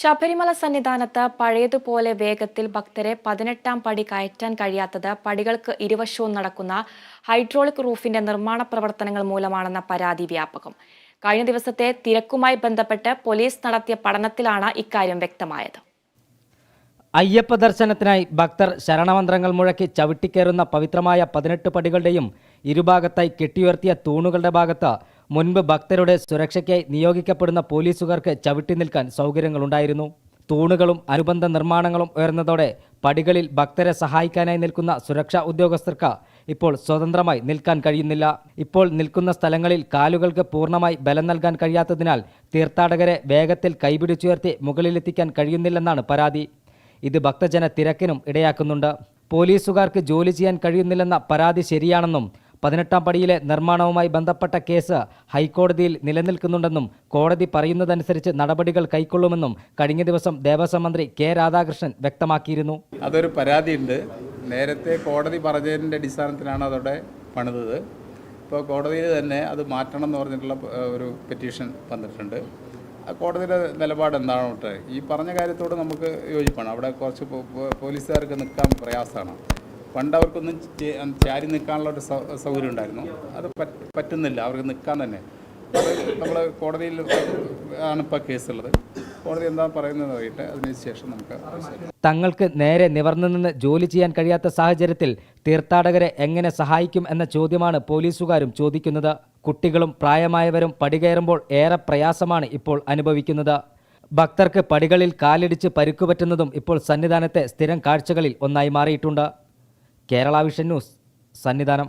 ശബരിമല സന്നിധാനത്ത് പഴയതുപോലെ വേഗത്തിൽ ഭക്തരെ പതിനെട്ടാം പടി കയറ്റാൻ കഴിയാത്തത് പടികൾക്ക് ഇരുവശവും നടക്കുന്ന ഹൈഡ്രോളിക് റൂഫിന്റെ നിർമ്മാണ പ്രവർത്തനങ്ങൾ മൂലമാണെന്ന പരാതി വ്യാപകം. കഴിഞ്ഞ ദിവസത്തെ തിരക്കുമായി ബന്ധപ്പെട്ട് പോലീസ് നടത്തിയ പഠനത്തിലാണ് ഇക്കാര്യം വ്യക്തമായത്. അയ്യപ്പ ദർശനത്തിനായി ഭക്തർ ശരണമന്ത്രങ്ങൾ മുഴക്കി ചവിട്ടിക്കയറുന്ന പവിത്രമായ പതിനെട്ട് പടികളുടെയും ഇരുഭാഗത്തായി കെട്ടിയുയർത്തിയ തൂണുകളുടെ ഭാഗത്ത് മുൻപ് ഭക്തരുടെ സുരക്ഷയ്ക്കായി നിയോഗിക്കപ്പെടുന്ന പോലീസുകാർക്ക് ചവിട്ടി നിൽക്കാൻ സൗകര്യങ്ങളുണ്ടായിരുന്നു. തൂണുകളും അനുബന്ധ നിർമ്മാണങ്ങളും ഉയർന്നതോടെ പടികളിൽ ഭക്തരെ സഹായിക്കാനായി നിൽക്കുന്ന സുരക്ഷാ ഉദ്യോഗസ്ഥർക്ക് ഇപ്പോൾ സ്വതന്ത്രമായി നിൽക്കാൻ കഴിയുന്നില്ല. ഇപ്പോൾ നിൽക്കുന്ന സ്ഥലങ്ങളിൽ കാലുകൾക്ക് പൂർണമായി ബലം നൽകാൻ കഴിയാത്തതിനാൽ തീർത്ഥാടകരെ വേഗത്തിൽ കൈപിടിച്ചുയർത്തി മുകളിലെത്തിക്കാൻ കഴിയുന്നില്ലെന്നാണ് പരാതി. ഇത് ഭക്തജന തിരക്കിനും ഇടയാക്കുന്നുണ്ട്. പോലീസുകാർക്ക് ജോലി ചെയ്യാൻ കഴിയുന്നില്ലെന്ന പരാതി ശരിയാണെന്നും പതിനെട്ടാം പടിയിലെ നിർമ്മാണവുമായി ബന്ധപ്പെട്ട കേസ് ഹൈക്കോടതിയിൽ നിലനിൽക്കുന്നുണ്ടെന്നും കോടതി പറയുന്നതനുസരിച്ച് നടപടികൾ കൈക്കൊള്ളുമെന്നും കഴിഞ്ഞ ദിവസം ദേവസ്വം മന്ത്രി കെ രാധാകൃഷ്ണൻ വ്യക്തമാക്കിയിരുന്നു. അതൊരു പരാതിയുണ്ട്. നേരത്തെ കോടതി പറഞ്ഞതിന്റെ അടിസ്ഥാനത്തിലാണ് അതോടെ പണിതത്. ഇപ്പോൾ കോടതിയിൽ തന്നെ അത് മാറ്റണം എന്ന് പറഞ്ഞിട്ടുള്ള ഒരു പെറ്റീഷൻ വന്നിട്ടുണ്ട്. കോടതിയുടെ നിലപാട് എന്താണോട്ടെ ഈ പറഞ്ഞ കാര്യത്തോട് നമുക്ക് യോജിപ്പാണ്. അവിടെ കുറച്ച് പോലീസുകാർക്ക് നിൽക്കാൻ പ്രയാസമാണ്. പണ്ട് അവർക്കൊന്നും ചാരി നിൽക്കാനുള്ള ഒരു സൗകര്യം ഉണ്ടായിരുന്നു അത് പറ്റുന്നില്ല. അവർക്ക് നിൽക്കാൻ തന്നെ. നമ്മൾ കോടതിയിൽ ആണ് ഇപ്പോൾ കേസുള്ളത്. കോടതി എന്താ പറയുന്നത് അറിയട്ടെ. അതിനുശേഷം നമുക്ക് തങ്ങൾക്ക് നേരെ നിവർന്നു നിന്ന് ജോലി ചെയ്യാൻ കഴിയാത്ത സാഹചര്യത്തിൽ തീർത്ഥാടകരെ എങ്ങനെ സഹായിക്കും എന്ന ചോദ്യമാണ് പോലീസുകാരും ചോദിക്കുന്നത്. കുട്ടികളും പ്രായമായവരും പടികയറുമ്പോൾ ഏറെ പ്രയാസമാണ് ഇപ്പോൾ അനുഭവിക്കുന്നത്. ഭക്തർക്ക് പടികളിൽ കാലിടിച്ച് പരുക്കുപറ്റുന്നതും ഇപ്പോൾ സന്നിധാനത്തെ സ്ഥിരം കാഴ്ചകളിൽ ഒന്നായി മാറിയിട്ടുണ്ട്. Kerala vision news Sannidhanam